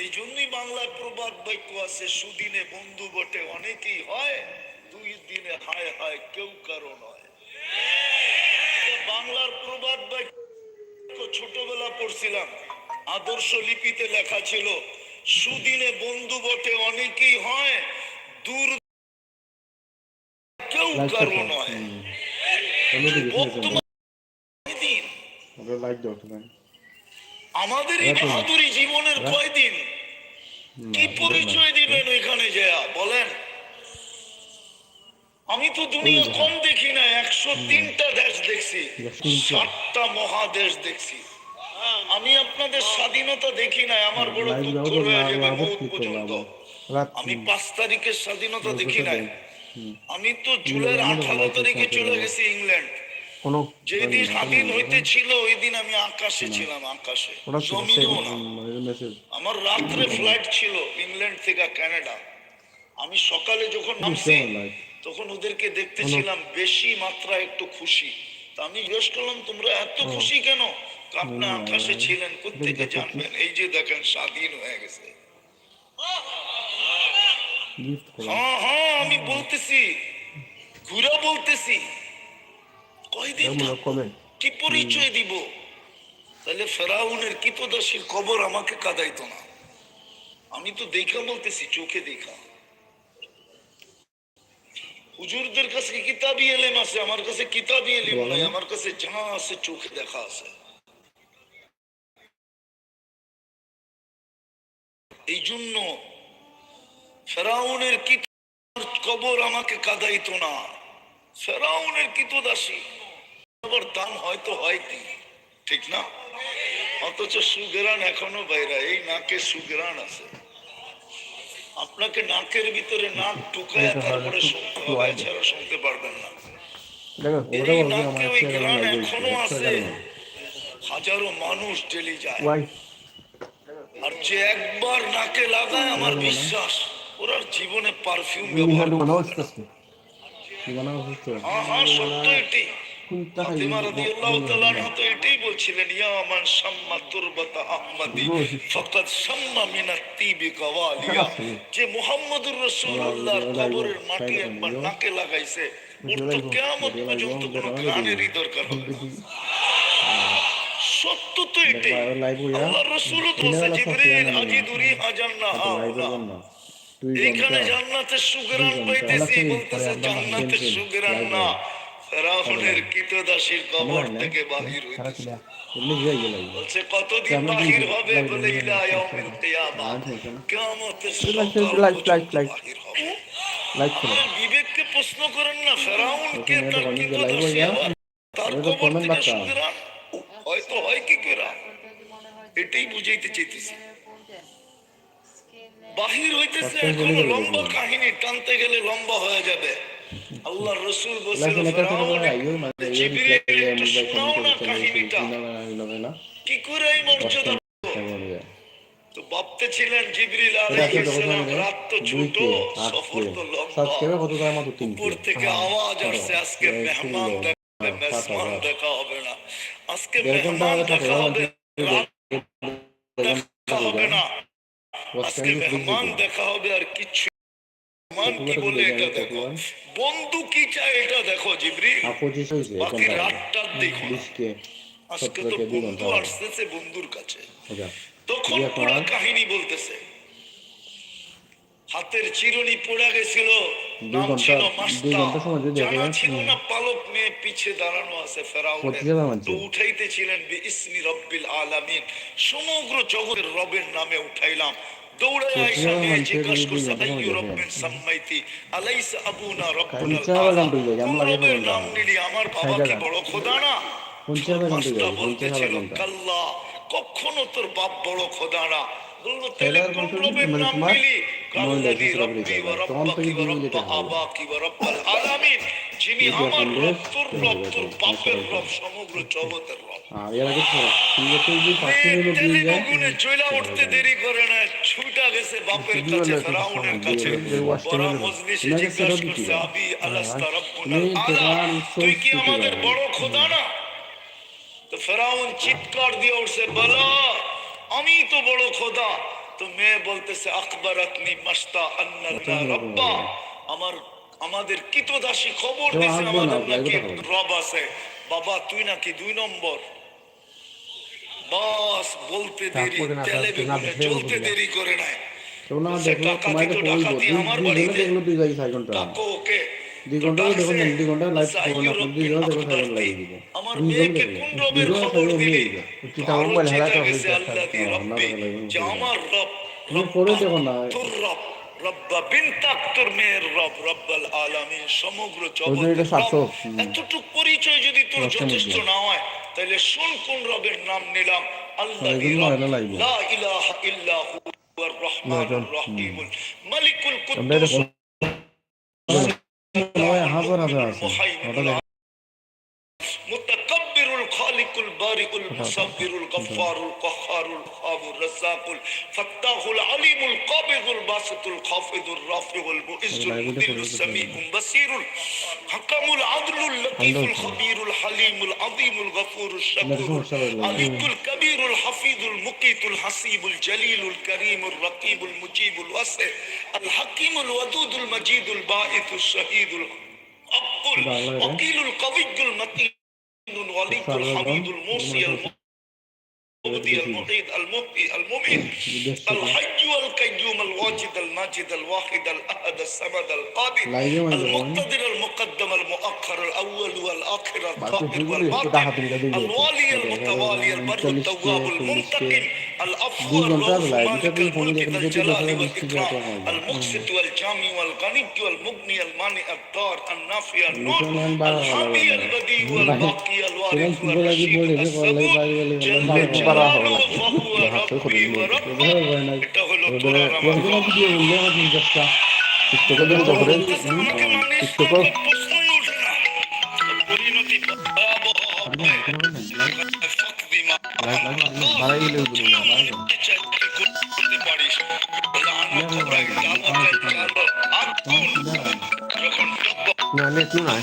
এই জন্যই বাংলায় প্রবাদ বাক্য আছে সুদিনে বন্ধু বটে অনেকেই হয় দুই দিনে হায় হায় কেউ কারও নয়। বাংলার প্রবাদ বাক্য। ছোটবেলা পড়ছিলাম আদর্শ লিপিতে লেখা ছিল সুদিনে বন্ধু বটে অনেকেই হয় দূর কেউ কারও নয়। আমাদের এই বাহাদুরি জীবনের কয়দিন কি পরিচয় দিবেন ওইখানে যা বলেন? আমি তো দুনিয়া কম দেখি না একশো তিনটা দেশ দেখছি সাতটা মহাদেশ দেখছি। আমি আপনাদের স্বাধীনতা দেখি না আমার বড় দুঃখ হয়ে যাবে বহুত পর্যন্ত। আমি পাঁচ তারিখের স্বাধীনতা দেখি নাই। আমি তো জুলাইয়ের আমাদের আঠারো তারিখে চলে গেছি ইংল্যান্ড। কোনো যেদিন স্বাধীন হইতে ছিল ওই দিন আমি আকাশে ছিলাম আকাশে। জমিনও না। আমার রাত্রে ফ্লাইট ছিল ইংল্যান্ড থেকে কানাডা। আমি সকালে যখন নামছি তখন ওদেরকে দেখতেছিলাম বেশি মাত্রা একটু খুশি। তা আমি জিজ্ঞেস করলাম তোমরা এত খুশি কেন? আপনি আকাশে ছিলেন কোথেকে জানবেন? এই যে দেখেন স্বাধীন হয়ে গেছে। হ্যাঁ হ্যাঁ আমি বলতেছি। ঘুরা বলতেছি। কয়দিন কি পরিচয় দিব? তাহলে ফেরাউনের কিপদাসীর কবর আমাকে কাদাইতো না। আমি তো দেখা বলতেছি চোখে দেখা। হুজুরদের কাছে কিতাবি এলেম আছে? আমার কাছে কিতাবি এলেম নাই আমার কাছে যা আছে চোখে দেখা আছে। এই জন্য ফেরাউনের কিত কবর আমাকে কাদাইতো না? ফেরাউনের কিতদাসী দাম হয়তো হয় কি ঠিক না? অথচ সুগেরান এখনও বাইরা এই নাকে সুগেরান আছে। আপনাকে নাকের ভিতরে নাক ঢুকায় তারপরে শুনতে হবে এছাড়া শুনতে পারবেন না। এই নাকে ওই একটা এখনও আছে। হাজারো মানুষ ডেলি যায়। আর যে একবার নাকে লাগায় আমার বিশ্বাস ওর জীবনে পারফিউম ব্যবহার করে হ্যাঁ হ্যাঁ সত্য এটি। এটাই বলছিলেন ইয়া মান তুরবাতা আহমদি ফাকাদ মিনাত তিবি কাওয়ালিয়া। যে মুহাম্মদুর রাসূলুল্লাহর কবরের মাটি একবার নাকে লাগাইছে ওর তো কিয়ামত পর্যন্ত কোনো ঘ্রাণেরই দরকার হবে সত্য তো এটাই। আল্লাহ রাসূল বলছে জিবরিল আজিদুরি হাজান্না লাইভ হাউলা করব না। তুই এইখানে জান্নাতের সুগরান। পাইতেছি বলতেছে জান্নাতের সুগরান না। হয়। ফেরাউনের কীতদাসীর কবর থেকে বাহির হইতেছে। বলছে কতদিন বাহির হবে বলে ইলা ইয়াউমিল কিয়ামা কিয়ামতের। বাহির হবে। বিবেককে প্রশ্ন করেন না ফেরাউন কে তার কীতদাসী কবর থেকে বার্তা। হয়তো হয় কি করে? এটাই বুঝাইতে চাইতেছি। বাহির হইতেছে Subscribe লম্বা কাহিনী টানতে গেলে লম্বা হয়ে যাবে। আল্লাহ রসুল মানে কি করে এই মর্যাদা তো ভাবতে ছিলেন জিবরিল আলাইহিস সালাম রাত তো ছোট সফর তো লম্বা। উপর থেকে আওয়াজ আসছে আজকে মেহমান দেখবে মেহমান দেখা হবে না। আজকে মেহমান দেখা হবে রাত দেখা হবে না। আজকে মেহমান দেখা হবে আর মেহমান কি বলে এটা দেখো? বন্ধু কি চায় এটা দেখো জিবরিল বাকি রাতটা দেখো আজকে তো বন্ধু আসতেছে বন্ধুর কাছে। তখন কাহিনী বলতেছে। হাতের চিরুনি পড়ে গেছিল নাম ছিল মাস্তা। ঘণ্টা সময় যদি জানা ছিল না পালক মেয়ে পিছে দাঁড়ানো আছে ফেরাউনের। তো উঠাইতেছিলেন বিইসমি রব্বিল আলামিন। সমগ্র জগতের রবের নামে উঠাইলাম। আমরা বাবা কি বড় খোদা না কখনো তোর বাপ বড় খোদা না। তখন থেকে হবে। যিনি আমার রব তোর রব বাপের রব সমগ্র জগতের রব। আর এর আগে তো সিঙ্গাপুর যে পাঁচশো মিনিট দিয়ে যায় তেলেগুনে চইলা উঠতে দেরি করে না ছুটা গেছে বাপের কাছে ফেরাউনের কাছে। বড় মজলিসে জিজ্ঞাসা করছে আবি আলাস্তা রব্বুনা আলা তুই কি আমাদের বড় খোদা না? তো ফেরাউন চিৎকার দিয়ে উঠছে বলো আমি তো বড় খোদা। তো মেয়ে বলতেছে আকবরাতনি মাস্তা আচ্ছা, রব্বা। আমার আমাদের কিতদাসী খবর দিছে আমাদের নাকি। রব আছে বাবা তুই নাকি দুই নম্বর বাস বলতে দেরি তেলে বেগুনে চলতে দেরি করে নাই কেউ দেখল তোমাকে বলব দুই আমার দুই বাড়িতে। জনে দেখল দুই যাই চার ঘণ্টা ওকে দুই ঘণ্টা দেখুন ডাকছে, দুই ঘণ্টা লাইভ সাইয়ুর না দুই জনে দেখো রব্বিল সাইকেল লাগিয়ে আকবার। আমার মেয়েকে কোন রবের খবর দিলি নিয়ে দিবে চিন্তা হারাতে চিন্তা হবে গেছে, দেখা। আল্লাহ হ্যাঁ, রব্বি, যে আমার রব তুমি পরে দেখো না তোর রব রব্বা বিনতাক মেয়ের রব রব্বাল আলামিন সমগ্র ওই জন্য এটা জগতের রব। এতটুক পরিচয় যদি তোর যথেষ্ট না হয় তাহলে শোন কোন রবের নাম নিলাম। আল্লাহ লা ইলাহা ইল্লা হুয়ার রহমানুর রহিমুল মালিকুল কুদ্দুস। হাজার হাজার আছে। المتكبر الخالق البارئ المصبر الغفار القهار الخاب الرزاق الفتاح العليم القابض الباسط الخافض الرافع المؤز المذل السميع البصير الحكم العدل اللطيف الخبير الحليم العظيم الغفور الشكور العليم الكبير الحفيظ المقيت الحسيب الجليل الكريم الرقيب المجيب الواسع الحكيم الودود المجيد الباعث الشهيد الحق الوكيل القوي المتين الحميد الموصي المبدي المعيد المبقي المميت الحي والقيوم الواجد الماجد الواحد الاحد الصمد القادر المقتدر المقدم المؤخر الأول والاخر الظاهر والباطن الوالي المتوالي البر التواب المنتقم العفو الرؤوف مالك الملك ذا الجلال والاكرام المقسط والجامي والغني والمغني المانع الدار النافي النور الحامي البديع والباقي Dengan sebelah lagi boleh sih kalau lagi pagi kali kalau mau ke para orang lagi. Nah, aku kau ini. Udah banyak. Udah waktu nanti dia udah lagi jasa. Itu kan dia cover. Itu kok. না না তুই নয়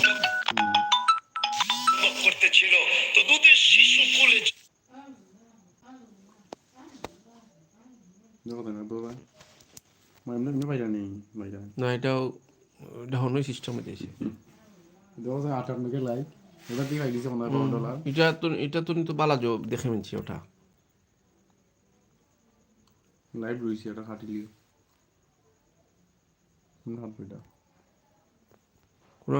নাই করতেছিল তো দুধের শিশু কোলে না এটাও এটা অন্য সিস্টেমে দিয়েছে। দেখো যে আঠার মিনিটের লাইভ ওটা দিয়ে খাই দিছে ডলার। এটা তো এটা তো তো বালা জব দেখে মিনছি ওটা। লাইভ রয়েছে এটা কোনো